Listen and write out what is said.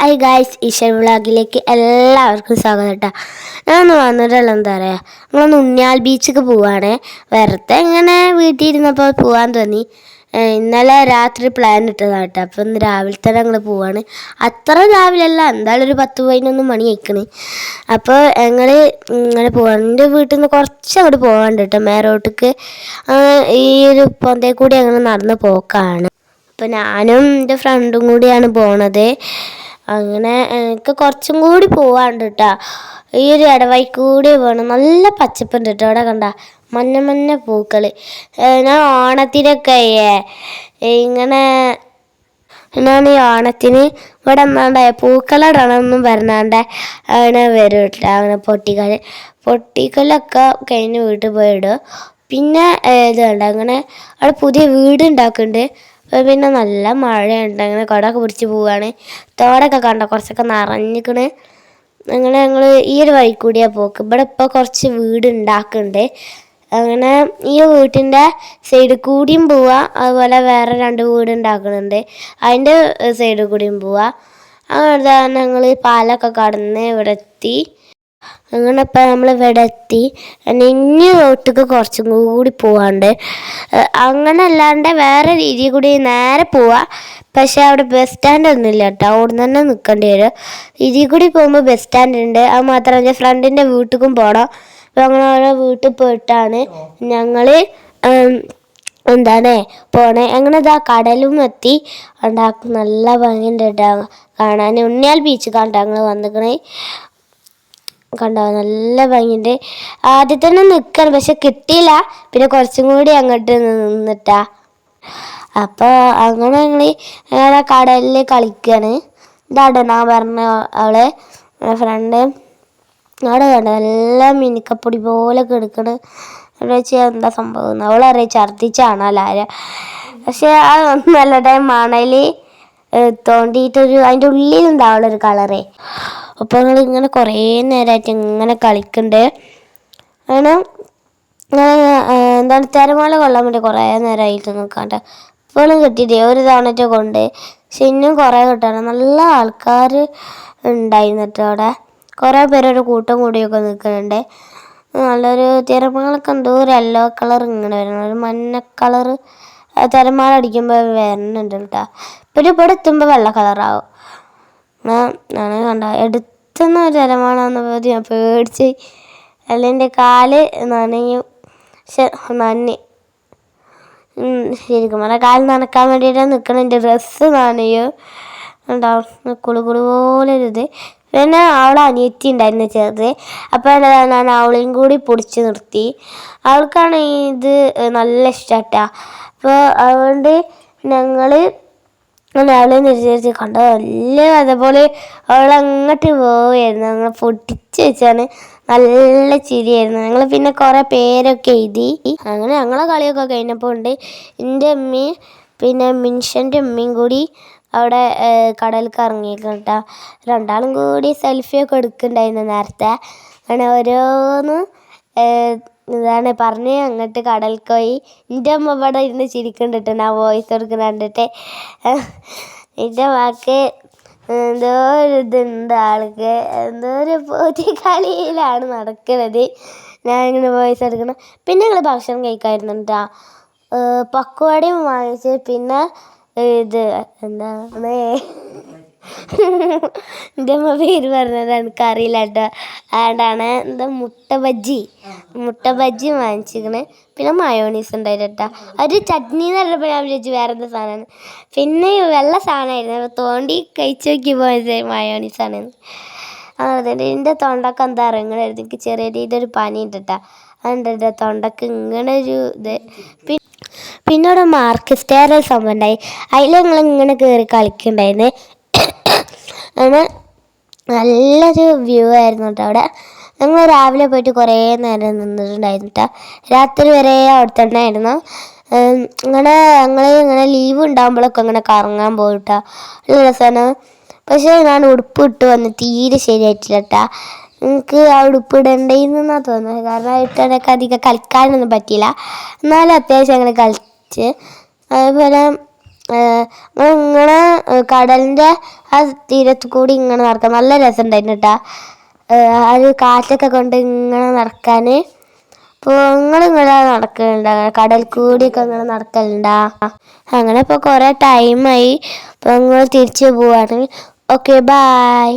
Hi guys Easwar വ്ളോഗിലേക്ക് എല്ലാവർക്കും സ്വാഗതം കേട്ടോ. ഞാനൊന്ന് വന്നിട്ടുള്ള എന്താ പറയുക നമ്മളൊന്ന് ഉണ്ണിയാൽ ബീച്ചൊക്കെ പോവാണ്. വെറുതെ ഇങ്ങനെ വീട്ടിൽ ഇരുന്നപ്പോൾ പോകാൻ തോന്നി ഇന്നലെ രാത്രി പ്ലാൻ ഇട്ടതാണ് കേട്ടോ. അപ്പോൾ ഇന്ന് രാവിലെ തന്നെ ഞങ്ങൾ പോവാണ്. അത്ര രാവിലെ അല്ല എന്തായാലും ഒരു പത്ത് പതിനൊന്ന് മണി അയക്കണേ അപ്പോൾ ഞങ്ങൾ ഇങ്ങനെ പോവാണ്. എന്റെ വീട്ടിൽ നിന്ന് കുറച്ച് അങ്ങോട്ട് പോകാണ്ട് കേട്ടോ. മേരോട്ടേക്ക് ഈ ഒരു പൊന്തേ കൂടി അങ്ങനെ നടന്ന് പോക്കാണ്. അപ്പോൾ ഞാനും എന്റെ ഫ്രണ്ടും കൂടിയാണ് പോണത്. അങ്ങനെ എനിക്ക് കുറച്ചും കൂടി പോവാണ്ട് കേട്ടോ ഈ ഒരു ഇടവഴി കൂടി പോകണം നല്ല പച്ചപ്പുണ്ട് കേട്ടോ അവിടെ കണ്ട മഞ്ഞ മഞ്ഞ പൂക്കൾ ഞാൻ ഓണത്തിനൊക്കെ ഇങ്ങനെ ഞാൻ ഈ ഓണത്തിന് ഇവിടെ എന്നാണ്ട് പൂക്കളടണമെന്നും പറഞ്ഞാണ്ട് അങ്ങനെ വരും കേട്ടോ അങ്ങനെ പൊട്ടിക്കൽ പൊട്ടിക്കലൊക്കെ കഴിഞ്ഞ് വീട്ടിൽ പോയിടും പിന്നെ ഇതുണ്ട് അങ്ങനെ അവിടെ പുതിയ വീട് ഉണ്ടാക്കുന്നുണ്ട്. പിന്നെ നല്ല മഴയുണ്ട്. അങ്ങനെ കുടമൊക്കെ പിടിച്ച് പോവുകയാണ് തോടൊക്കെ കണ്ട? കുറച്ചൊക്കെ നിറഞ്ഞിക്കണ്. അങ്ങനെ ഞങ്ങൾ ഈ ഒരു വഴി കൂടിയാണ് പോക്ക്. ഇവിടെ ഇപ്പോൾ കുറച്ച് വീട് ഉണ്ടാക്കുന്നുണ്ട്. അങ്ങനെ ഈ വീട്ടിന്റെ സൈഡിൽ കൂടിയും പോവാം. അതുപോലെ വേറെ രണ്ട് വീട് ഉണ്ടാക്കുന്നുണ്ട്. അതിന്റെ സൈഡിൽ കൂടിയും പോവാ. അങ്ങനെ ഞങ്ങൾ പാലൊക്കെ കടന്ന് ഇവിടെ എത്തി അങ്ങനെ ഇപ്പം നമ്മൾ ഇവിടെ എത്തി. ഇനി റോട്ടിക്ക് കുറച്ചും കൂടി പോവാണ്ട്. അങ്ങനെ അല്ലാണ്ട് വേറെ രീതിയിൽ കൂടി നേരെ പോവാ. പക്ഷേ അവിടെ ബസ് സ്റ്റാൻഡ് ഒന്നുമില്ല കേട്ടോ. അവിടെ തന്നെ നിൽക്കേണ്ടി വരും. ഇതിൽ കൂടി പോകുമ്പോൾ ബസ് സ്റ്റാൻഡ് ഉണ്ട്. അത് മാത്രമല്ല ഫ്രണ്ടിന്റെ വീട്ടിലും പോകണം അപ്പോൾ അങ്ങനെ ഓരോ വീട്ടിൽ പോയിട്ടാണ് ഞങ്ങൾ എന്താണ് പോണേ. അങ്ങനെ ഇതാ കടലും എത്തി. ഉണ്ടാക്കും നല്ല ഭംഗിയുണ്ട് കേട്ടോ. കാണാൻ. ഉണ്ണിയാൽ ബീച്ച് കണ്ടോ ഞങ്ങൾ വന്നിക്കണേ. കണ്ടോ? നല്ല ഭംഗിയുണ്ട്. ആദ്യം തന്നെ നിൽക്കണം പക്ഷെ കിട്ടിയില്ല. പിന്നെ കുറച്ചും കൂടി അങ്ങോട്ട് നിന്നിട്ടാ. അപ്പോൾ അങ്ങനെ ഞങ്ങൾ ഞങ്ങളെ കടലിൽ കളിക്കാണ്. ഇതാണ് പറഞ്ഞ അവൾ ഫ്രണ്ട് അവിടെ കണ്ട? നല്ല മിനിക്കപ്പൊടി പോലെ കിടക്കണ്. അവിടെ എന്താ സംഭവം? അവളറിയ ഛർദിച്ചാണ് എല്ലാവരും പക്ഷെ നല്ല ടൈം മണൽ തോണ്ടിയിട്ടൊരു അതിന്റെ ഉള്ളിലുണ്ടാവുള്ളൊരു കളറേ. അപ്പോൾ ഞങ്ങൾ ഇങ്ങനെ കുറേ നേരമായിട്ട് ഇങ്ങനെ അങ്ങനെ അങ്ങനെ എന്താണ് തിരമാല കൊള്ളാൻ വേണ്ടി കുറേ നേരമായിട്ട് നിൽക്കാണ്ട് ഇപ്പോഴും കിട്ടിയിട്ടേ ഒരു തവണത്തെ കൊണ്ട്. പക്ഷെ ഇന്നും കുറേ കിട്ടാണ്. നല്ല ആൾക്കാർ ഉണ്ടായിരുന്നിട്ട് അവിടെ. കുറേ പേരൊരു കൂട്ടം കൂടിയൊക്കെ നിൽക്കുന്നുണ്ട് നല്ലൊരു തിരമാലൊക്കെ എന്തോ ഒരു യെല്ലോ കളർ ഇങ്ങനെ വരണം. ഒരു മഞ്ഞ കളർ തിരമാല അടിക്കുമ്പോൾ വരണുണ്ട് കേട്ടോ. പിന്നെ ഇവിടെ എത്തുമ്പോൾ വെള്ള കളറാവും ഞാൻ കണ്ട എടുത്തുന്ന ഒരു തരമാണെന്ന് വന്നപ്പോൾ ഞാൻ പേടിച്ച് അല്ല എന്റെ കാൽ നനഞ്ഞു. നന്നി ശരിക്കും പറഞ്ഞാൽ കാൽ നനക്കാൻ വേണ്ടിയിട്ടാണ് നിൽക്കണം എന്റെ ഡ്രസ്സ് നനയോ ഉണ്ടാവും കുളുകുളു കുളു പോലെ ഒരു ഇത് പിന്നെ അവളെ അനിയത്തി ഉണ്ടായിരുന്നു ചേർത്ത് അപ്പോൾ ഞാൻ അവളെയും കൂടി പൊടിച്ച് നിർത്തി. അവൾക്കാണ് ഇത് നല്ല ഇഷ്ടമാട്ടാ അപ്പോൾ അതുകൊണ്ട് ഞങ്ങൾ അങ്ങനെ അവളെ നിരീക്ഷിച്ച് കണ്ടത് നല്ല അതേപോലെ അവൾ അങ്ങോട്ട് പോവുമായിരുന്നു ഞങ്ങൾ പൊട്ടിച്ച് വെച്ചാണ് നല്ല ചിരിയായിരുന്നു. ഞങ്ങൾ പിന്നെ കുറേ പേരൊക്കെ എഴുതി. അങ്ങനെ ഞങ്ങളെ കളിയൊക്കെ കഴിഞ്ഞപ്പോൾ ഉണ്ട്. എന്റെ അമ്മയും പിന്നെ മിൻഷന്റെ അമ്മയും കൂടി അവിടെ കടലിൽ ഇറങ്ങിയിട്ടാ രണ്ടാളും കൂടി സെൽഫിയൊക്കെ എടുക്കുന്നുണ്ടായിരുന്നു നേരത്തെ. അങ്ങനെ ഓരോന്ന് ഇതാണ് പറഞ്ഞ് അങ്ങോട്ട് കടൽക്കോയി. എന്റെ അമ്മ ഇവിടെ ഇരുന്ന് ചിരിക്കുന്നുണ്ട് ഞാൻ വോയിസ് കൊടുക്കുന്ന കണ്ടിട്ട്. എന്റെ വാക്ക് എന്തോ ഒരു ഇതുണ്ട് ആൾക്ക്. എന്തോ ഒരു പൂതി കളിയിലാണ് നടക്കുന്നത് ഞാൻ ഇങ്ങനെ വോയിസ് എടുക്കണം പിന്നെ ഞങ്ങൾ ഭക്ഷണം കഴിക്കായിരുന്നു കേട്ടോ പക്കുവടയും വാങ്ങിച്ച് പിന്നെ ഇത് എന്താണ് എന്റെ അമ്മ പേര് പറഞ്ഞത് എനിക്കറിയില്ല കേട്ടോ. അതുകൊണ്ടാണ് എന്താ മുട്ട ബജ്ജി. മുട്ട ബജ്ജി വാങ്ങിച്ചിരിക്കണേ. പിന്നെ മയോണീസ് ഉണ്ടായിട്ട് ഒരു ചട്നി എന്ന് പറഞ്ഞപ്പോൾ ഞാൻ വേറെ എന്താ സാധനമാണ്. പിന്നെ വെള്ള സാധനമായിരുന്നു. അപ്പോൾ തോണ്ടി കഴിച്ച് നോക്കി പോയത് മയോണീസ് ആണ് അതെ എന്റെ തൊണ്ടക്ക് എന്താ ഇറങ്ങണമായിരുന്നു എനിക്ക് ചെറിയ രീതിയിൽ പനി ഉണ്ട് കേട്ടോ. അതുകൊണ്ട് തൊണ്ടക്ക് ഇങ്ങനെ ഒരു ഇത്. പിന്നെ പിന്നെ അവിടെ മാർക്ക് സ്റ്റെയർ ഒരു സംഭവം ഉണ്ടായി. അതിൽ ഞങ്ങൾ ഇങ്ങനെ കയറി കളിക്കുന്നുണ്ടായിരുന്നു. അങ്ങനെ നല്ലൊരു വ്യൂ ആയിരുന്നു കേട്ടോ അവിടെ. ഞങ്ങൾ രാവിലെ പോയിട്ട് കുറേ നേരം നിന്നിട്ടുണ്ടായിരുന്നു കേട്ടോ രാത്രി വരെ അവിടെ തന്നെ ആയിരുന്നു അങ്ങനെ ഞങ്ങൾ ഇങ്ങനെ ലീവ് ഉണ്ടാകുമ്പോഴൊക്കെ അങ്ങനെ കറങ്ങാൻ പോകും കേട്ടോ നല്ല രസമാണ് പക്ഷേ ഞാൻ ഉടുപ്പ് ഇട്ട് വന്ന് തീരെ ശരിയായിട്ടില്ല കേട്ടാ എനിക്ക് ആ ഉടുപ്പ് ഇടണ്ടേന്നാണ് തോന്നുന്നത്. കാരണം ഇട്ടൊക്കെ അധികം കളിക്കാനൊന്നും പറ്റിയില്ല. എന്നാലും അത്യാവശ്യം അങ്ങനെ കളിച്ച്. അതേപോലെ ഇങ്ങനെ കടലിന്റെ ആ തീരത്ത് കൂടി ഇങ്ങനെ നടക്കാം നല്ല രസമുണ്ടായിരുന്നു കേട്ടാ ഒരു കാറ്റൊക്കെ കൊണ്ട് ഇങ്ങനെ നടക്കാൻ അപ്പോൾ നിങ്ങൾ ഇങ്ങനെ നടക്കുന്നുണ്ട് കടൽ കൂടിയൊക്കെ ഇങ്ങനെ നടക്കലുണ്ടാ? അങ്ങനെ ഇപ്പോൾ കുറേ ടൈമായി അപ്പോൾ നിങ്ങൾ തിരിച്ചു പോവാണെങ്കിൽ ഓക്കെ ബായ്